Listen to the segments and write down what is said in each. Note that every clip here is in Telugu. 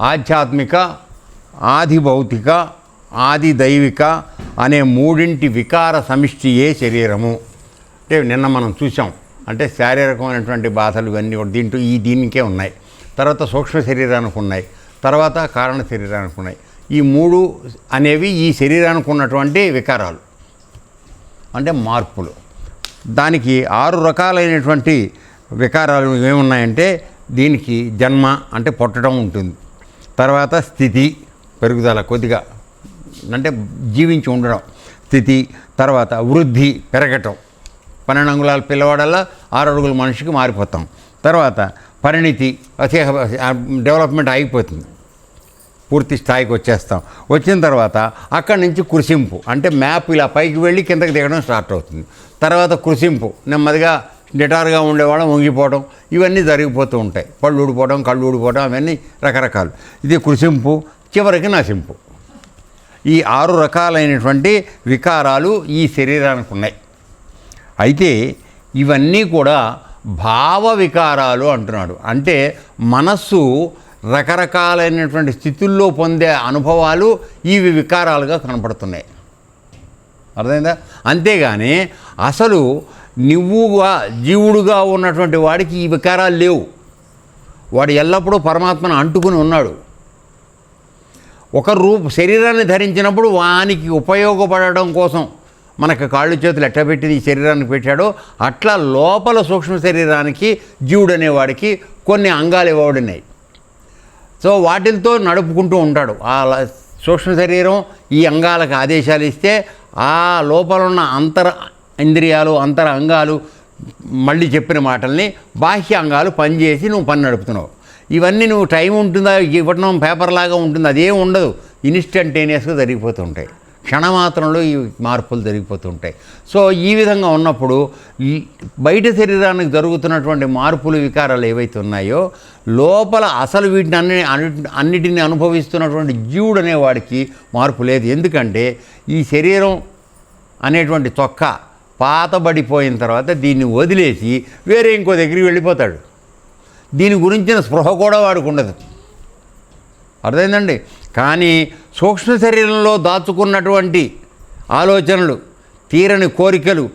ఆధ్యాత్మిక ఆది భౌతిక ఆది దైవిక అనే మూడింటి వికార సమిష్టియే శరీరము. అంటే నిన్న మనం చూసాం అంటే శారీరకమైనటువంటి బాధలు ఇవన్నీ దీంట్లో ఈ దీనికే ఉన్నాయి. తర్వాత సూక్ష్మ శరీరానికి ఉన్నాయి. తర్వాత కారణ శరీరానికి ఉన్నాయి. ఈ మూడు అనేవి ఈ శరీరానికి ఉన్నటువంటి వికారాలు. అంటే మార్పులు. దానికి ఆరు రకాలైనటువంటి వికారాలు ఏమున్నాయంటే దీనికి జన్మ అంటే పుట్టడం ఉంటుంది. తర్వాత స్థితి పెరుగుదల కొద్దిగా అంటే జీవించి ఉండడం. స్థితి తర్వాత వృద్ధి పెరగటం. పన్నెండు అంగుళాల పిల్లవాడల్లా ఆరు అడుగుల మనిషికి మారిపోతాం. తర్వాత పరిణితి అసే డెవలప్మెంట్ అయిపోతుంది పూర్తి స్థాయికి వచ్చేస్తాం. వచ్చిన తర్వాత అక్కడి నుంచి కృషింపు అంటే మ్యాప్ ఇలా పైకి వెళ్ళి కిందకి దిగడం స్టార్ట్ అవుతుంది. తర్వాత కృషింపు నెమ్మదిగా నిటారుగా ఉండేవాళ్ళం వంగిపోవడం ఇవన్నీ జరిగిపోతూ ఉంటాయి. పళ్ళు ఊడిపోవడం కళ్ళు ఊడిపోవడం అవన్నీ రకరకాలు. ఇది కృషింపు చివరికి నశింపు. ఈ ఆరు రకాలైనటువంటి వికారాలు ఈ శరీరానికి ఉన్నాయి. అయితే ఇవన్నీ కూడా భావ వికారాలు అంటున్నాడు. అంటే మనస్సు రకరకాలైనటువంటి స్థితుల్లో పొందే అనుభవాలు ఇవి వికారాలుగా కనపడుతున్నాయి. అర్థమైందా? అంతేగాని అసలు నువ్వుగా జీవుడుగా ఉన్నటువంటి వాడికి ఈ వికారాలు లేవు. వాడు ఎల్లప్పుడూ పరమాత్మను అంటుకుని ఉన్నాడు. ఒక రూప శరీరాన్ని ధరించినప్పుడు వానికి ఉపయోగపడడం కోసం మనకు కాళ్ళు చేతులు ఎట్ట పెట్టి ఈ శరీరానికి పెట్టాడో అట్లా లోపల సూక్ష్మ శరీరానికి జీవుడు అనేవాడికి కొన్ని అంగాలు ఇవ్వబడినాయి. సో వాటితో నడుపుకుంటూ ఉంటాడు. ఆ సూక్ష్మ శరీరం ఈ అంగాలకు ఆదేశాలు ఇస్తే ఆ లోపల ఉన్న అంతర ఇంద్రియాలు అంతర అంగాలు మళ్ళీ చెప్పిన మాటల్ని బాహ్య అంగాలు పనిచేసి నువ్వు పని నడుపుతున్నావు. ఇవన్నీ నువ్వు టైం ఉంటుందా? ఇవ్వటం పేపర్ లాగా ఉంటుంది? అదేం ఉండదు. ఇన్స్టంటేనియస్గా జరిగిపోతుంటాయి. క్షణమాత్రంలో ఈ మార్పులు జరిగిపోతుంటాయి. సో ఈ విధంగా ఉన్నప్పుడు బయట శరీరానికి జరుగుతున్నటువంటి మార్పులు వికారాలు ఏవైతే ఉన్నాయో లోపల అసలు వీటిని అన్ని అన్నిటిని అనుభవిస్తున్నటువంటి జీవుడు అనేవాడికి మార్పు లేదు. ఎందుకంటే ఈ శరీరం అనేటువంటి చొక్క పాతబడిపోయిన తర్వాత దీన్ని వదిలేసి వేరే ఇంకో దగ్గరికి వెళ్ళిపోతాడు. దీని గురించిన స్పృహ కూడా వాడికి ఉండదు. అర్థమైందండి? కానీ సూక్ష్మ శరీరంలో దాచుకున్నటువంటి ఆలోచనలు తీరని కోరికలు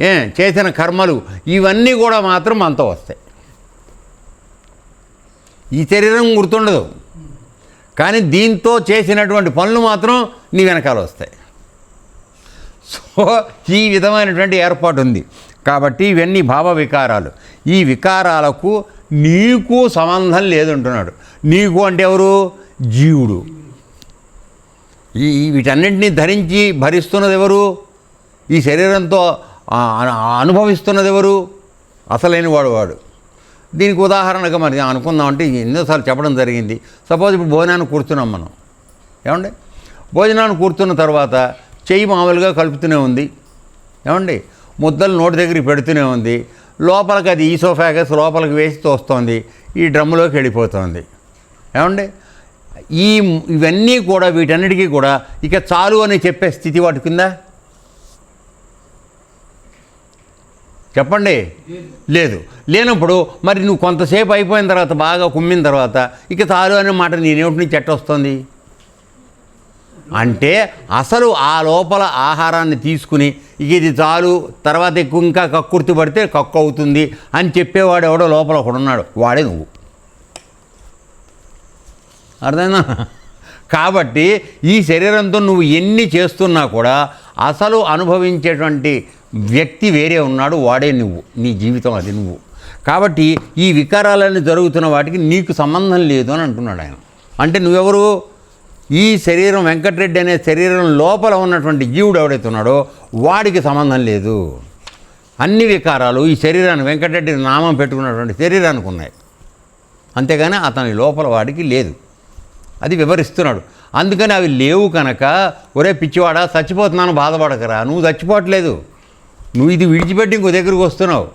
ఏ చేసిన కర్మలు ఇవన్నీ కూడా మాత్రం మనతో వస్తాయి. ఈ శరీరం గుర్తుండదు. కానీ దీంతో చేసినటువంటి పనులు మాత్రం నీ వెనకాల వస్తాయి. సో ఈ విధమైనటువంటి ఏర్పాటు ఉంది కాబట్టి ఇవన్నీ భావ వికారాలు. ఈ వికారాలకు నీకు సంబంధం లేదంటున్నాడు. నీకు అంటే ఎవరు? జీవుడు. ఈ వీటన్నింటినీ ధరించి భరిస్తున్నది ఎవరు? ఈ శరీరంతో అనుభవిస్తున్నది ఎవరు? అసలైన వాడు వాడు. దీనికి ఉదాహరణగా మరి అనుకుందాం అంటే ఎన్నోసార్లు చెప్పడం జరిగింది. సపోజ్ ఇప్పుడు భోజనాన్ని కూర్చున్నాం మనం. ఏమండి? భోజనాన్ని కూర్చున్న తర్వాత చెయ్యి మామూలుగా కలుపుతూనే ఉంది. ఏమండి? ముద్దలు నోటి దగ్గరికి పెడుతూనే ఉంది. లోపలికి అది ఈసోఫాగస్ లోపలికి వేసి తోస్తోంది. ఈ డ్రమ్ములోకి వెళ్ళిపోతుంది. ఏమండి? ఈ ఇవన్నీ కూడా వీటన్నిటికీ కూడా ఇక చాలు అని చెప్పే స్థితి వాటి కింద చెప్పండి. లేదు. లేనప్పుడు మరి నువ్వు కొంతసేపు అయిపోయిన తర్వాత బాగా కుమ్మిన తర్వాత ఇక చాలు అనే మాట నీ నోటి నుంచి చెట్టు వస్తుంది అంటే అసలు ఆ లోపల ఆహారాన్ని తీసుకుని ఇది చాలు తర్వాత ఎక్కువ ఇంకా కక్కుర్తి పడితే కక్కు అవుతుంది అని చెప్పేవాడు ఎవడో లోపల ఒకడున్నాడు వాడే నువ్వు. అర్థమైందా? కాబట్టి ఈ శరీరంతో నువ్వు ఎన్ని చేస్తున్నా కూడా అసలు అనుభవించేటువంటి వ్యక్తి వేరే ఉన్నాడు వాడే నువ్వు. నీ జీవితం అది నువ్వు. కాబట్టి ఈ వికారాలన్నీ జరుగుతున్న వాటికి నీకు సంబంధం లేదు అని అంటున్నాడు ఆయన. అంటే నువ్వెవరు? ఈ శరీరం వెంకటరెడ్డి అనే శరీరం లోపల ఉన్నటువంటి జీవుడు ఎవడైతే ఉన్నాడో వాడికి సంబంధం లేదు. అన్ని వికారాలు ఈ శరీరాన్ని వెంకటరెడ్డి నామం పెట్టుకున్నటువంటి శరీరానికి ఉన్నాయి. అంతేగాని అతని లోపల వాడికి లేదు. అది వివరిస్తున్నాడు. అందుకని అవి లేవు కనుక ఒరే పిచ్చివాడా చచ్చిపోతున్నాను బాధపడకరా నువ్వు చచ్చిపోవట్లేదు. నువ్వు ఇది విడిచిపెట్టి ఇంకో దగ్గరికి వస్తున్నావు.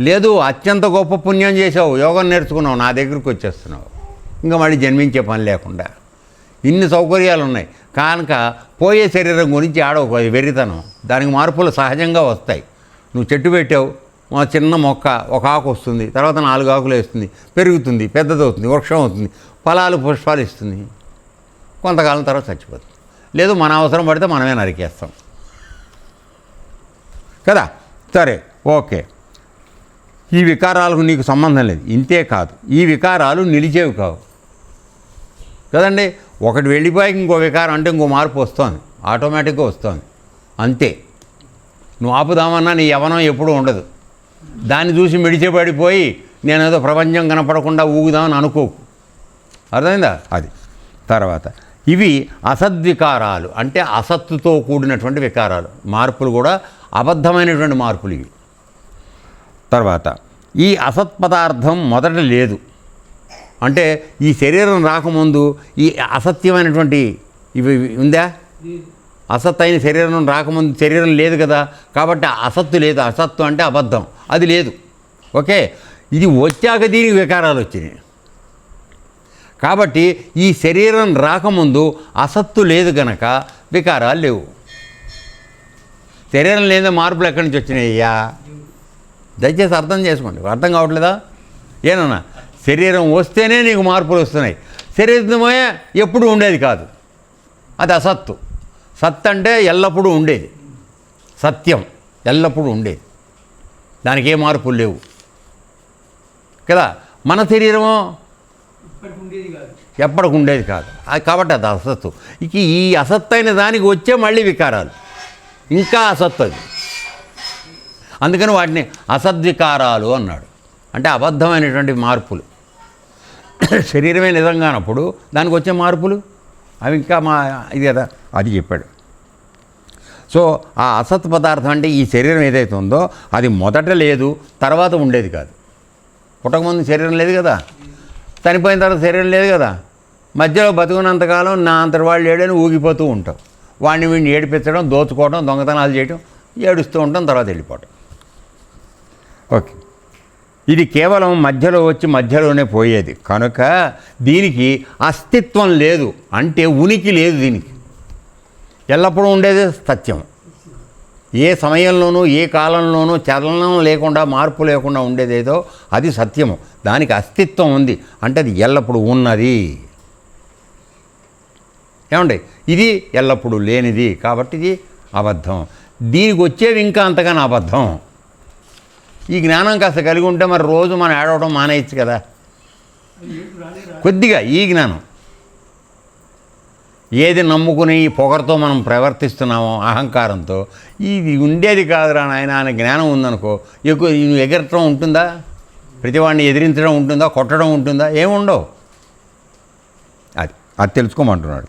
లేదు అత్యంత గొప్ప పుణ్యం చేసావు యోగం నేర్చుకున్నావు నా దగ్గరికి వచ్చేస్తున్నావు. ఇంకా మళ్ళీ జన్మించే పని లేకుండా. ఇన్ని సౌకర్యాలు ఉన్నాయి కనుక పోయే శరీరం గురించి ఆడవు వెర్రితనం. దానికి మార్పులు సహజంగా వస్తాయి. నువ్వు చెట్టు పెట్టావు మా చిన్న మొక్క ఒక ఆకు వస్తుంది తర్వాత నాలుగు ఆకులు వేస్తుంది పెరుగుతుంది పెద్దదవుతుంది వృక్షం అవుతుంది ఫలాలు పుష్పాలు ఇస్తుంది. కొంతకాలం తర్వాత చచ్చిపోతుంది. లేదు మన అవసరం పడితే మనమే నరికేస్తాం. కదా? సరే ఓకే. ఈ వికారాలకు నీకు సంబంధం లేదు. ఇంతే కాదు. ఈ వికారాలు నిలిచేవి కావు. కదండి? ఒకటి వెళ్ళిపోయాక ఇంకో వికారం అంటే ఇంకో మార్పు వస్తుంది. ఆటోమేటిక్గా వస్తుంది. అంతే. నువ్వు ఆపుదామన్నా నీ యవనం ఎప్పుడూ ఉండదు. దాన్ని చూసి మిడిచిపడిపోయి నేనేదో ప్రపంచం కనపడకుండా ఊగుదామని అనుకోకు. అర్థమైందా? అది. తర్వాత ఇవి అసద్వికారాలు అంటే అసత్తుతో కూడినటువంటి వికారాలు. మార్పులు కూడా అబద్ధమైనటువంటి మార్పులు ఇవి. తర్వాత ఈ అసత్ పదార్థం మొదట లేదు. అంటే ఈ శరీరం రాకముందు ఈ అసత్యమైనటువంటి ఇవి ఉందా? అసత్ అయిన శరీరం రాకముందు శరీరం లేదు కదా. కాబట్టి అసత్తు లేదు. అసత్తు అంటే అబద్ధం. అది లేదు. ఓకే? ఇది వచ్చాక దీనికి వికారాలు వచ్చినాయి. కాబట్టి ఈ శరీరం రాకముందు అసత్తు లేదు గనక వికారాలు లేవు. శరీరం లేదా మార్పులు ఎక్కడి నుంచి వచ్చినాయి దయచేసి అర్థం చేసుకోండి. అర్థం కావట్లేదా? ఏనన్నా? శరీరం వస్తేనే నీకు మార్పులు వస్తున్నాయి. శరీరమే ఎప్పుడు ఉండేది కాదు. అది అసత్తు. సత్ అంటే ఎల్లప్పుడూ ఉండేది. సత్యం ఎల్లప్పుడూ ఉండేది. దానికి ఏ మార్పులు లేవు. కదా? మన శరీరము ఎప్పటికి ఉండేది కాదు. అది కాబట్టి అది అసత్తు. ఇక ఈ అసత్తు అయిన దానికి వచ్చే మళ్ళీ వికారాలు. ఇంకా అసత్తు అది. అందుకని వాటిని అసద్వికారాలు అన్నాడు. అంటే అబద్ధమైనటువంటి మార్పులు. శరీరమే నిజంగానప్పుడు దానికి వచ్చే మార్పులు? అవి ఇంకా మా ఇది కదా అది చెప్పాడు. సో ఆ అసత్ పదార్థం అంటే ఈ శరీరం ఏదైతే ఉందో అది మొదట లేదు తర్వాత ఉండేది కాదు. పుట్టకముందు శరీరం లేదు కదా. చనిపోయిన తర్వాత శరీరం లేదు కదా. మధ్యలో బతుకున్నంతకాలం నా అంతటి వాళ్ళు ఏడని ఊగిపోతూ ఉంటాం. వాడిని వీడిని ఏడిపించడం దోచుకోవడం దొంగతనాలు చేయడం ఏడుస్తూ ఉంటాం తర్వాత వెళ్ళిపోవటం. ఓకే. ఇది కేవలం మధ్యలో వచ్చి మధ్యలోనే పోయేది. కనుక దీనికి అస్తిత్వం లేదు. అంటే ఉనికి లేదు దీనికి. ఎల్లప్పుడూ ఉండేది సత్యం. ఏ సమయంలోనూ ఏ కాలంలోనూ చలనం లేకుండా మార్పు లేకుండా ఉండేదేదో అది సత్యము. దానికి అస్తిత్వం ఉంది. అంటే అది ఎల్లప్పుడూ ఉన్నది. ఏమండి? ఇది ఎల్లప్పుడూ లేనిది. కాబట్టి ఇది అబద్ధం. దీనికి వచ్చేవి ఇంకా అంతగానో అబద్ధం. ఈ జ్ఞానం కాస్త కలిగి ఉంటే మరి రోజు మనం ఏడవడం మానేయచ్చు కదా. కొద్దిగా ఈ జ్ఞానం. ఏది నమ్ముకుని ఈ పొగరతో మనం ప్రవర్తిస్తున్నామో అహంకారంతో ఇది ఉండేది కాదురా నాయన అనే జ్ఞానం ఉందనుకో ఎక్కువ నువ్వు ఎగరటం ఉంటుందా? ప్రతివాడిని ఎదిరించడం ఉంటుందా? కొట్టడం ఉంటుందా? ఏముండవు. అది అది తెలుసుకోమంటున్నాడు.